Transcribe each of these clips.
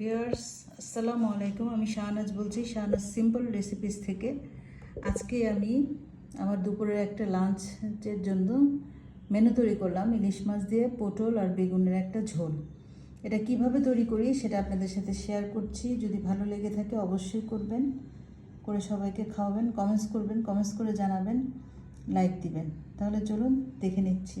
Viewers আসসালামু আলাইকুম। আমি শাহনাজ বলছি, শাহনাজ সিম্পল রেসিপিস থেকে। আজকে আমি আমার দুপুরের একটা লাঞ্চের জন্য মেনু তৈরি করলাম, ইলিশ মাছ দিয়ে পটল আর বেগুনের একটা ঝোল। এটা কীভাবে তৈরি করি সেটা আপনাদের সাথে শেয়ার করছি। যদি ভালো লেগে থাকে অবশ্যই করবেন, করে সবাইকে খাওয়াবেন কমেন্টস করবেন কমেন্টস করে জানাবেন লাইক দিবেন। তাহলে চলুন দেখে নিচ্ছি।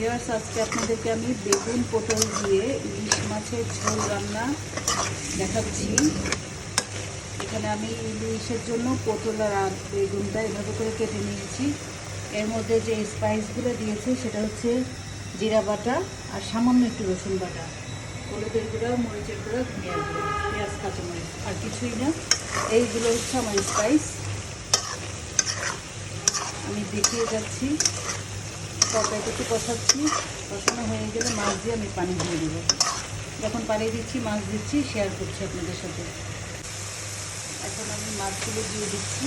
ভিউয়ার্স, আজকে আপনাদেরকে আমি বেগুন পটল দিয়ে ইলিশ মাছের ঝোল রান্না দেখাচ্ছি। এখানে আমি ইলিশের জন্য পটল আর বেগুনটা এভাবে করে কেটে নিয়েছি। এর মধ্যে যে স্পাইসগুলো দিয়েছে, সেটা হচ্ছে জিরা বাটা আর সামান্য একটু রসুন বাটা। হলুদের গুঁড়া, মরিচের গুঁড়া, ধনিয়ার গুঁড়া, পেঁয়াজ, কাঁচামরিচ আর কিছুই না। এইগুলো হচ্ছে আমার স্পাইস আমি দেখিয়ে যাচ্ছি। তরকারি একটু কষাচ্ছি। কষানো হয়ে গেলে মাছ দিয়ে আমি পানি দিয়ে দেব। যখন পানি দিচ্ছি, মাছ দিচ্ছি শেয়ার করছি আপনাদের সাথে। এখন আমি মাছগুলো দিয়ে দিচ্ছি।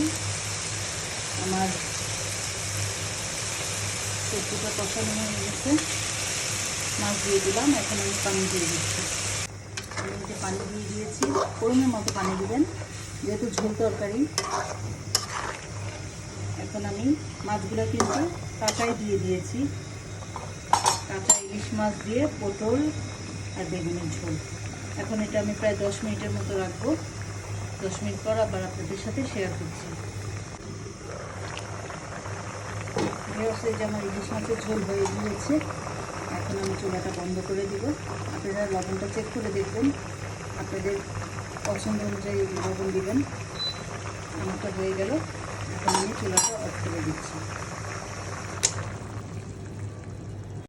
আমার সবজিটা কষানো হয়ে গেছে। মাছ দিয়ে দিলাম। এখন আমি পানি দিয়ে দিচ্ছি। আমি যে পানি দিয়ে দিয়েছি। পরিমাণ মতো পানি দেবেন, যেহেতু ঝোল তরকারি। এখন আমি মাছগুলো কিন্তু কাঁচাই দিয়ে দিয়েছি। কাঁচা ইলিশ মাছ দিয়ে পটল আর বেগুনের ঝোল। এখন এটা আমি প্রায় দশ মিনিটের মতো রাখব। দশ মিনিট পর আবার আপনাদের সাথে শেয়ার করছি। যে আমার ইলিশ মাছের ঝোল হয়ে গিয়েছে, এখন আমি চুলাটা বন্ধ করে দিব। আপনারা লবণটা চেক করে দেখবেন। আপনাদের পছন্দ অনুযায়ী লবণ দেবেন। আমারটা হয়ে গেল। এখন আমি চুলাটা অফ করে দিচ্ছি।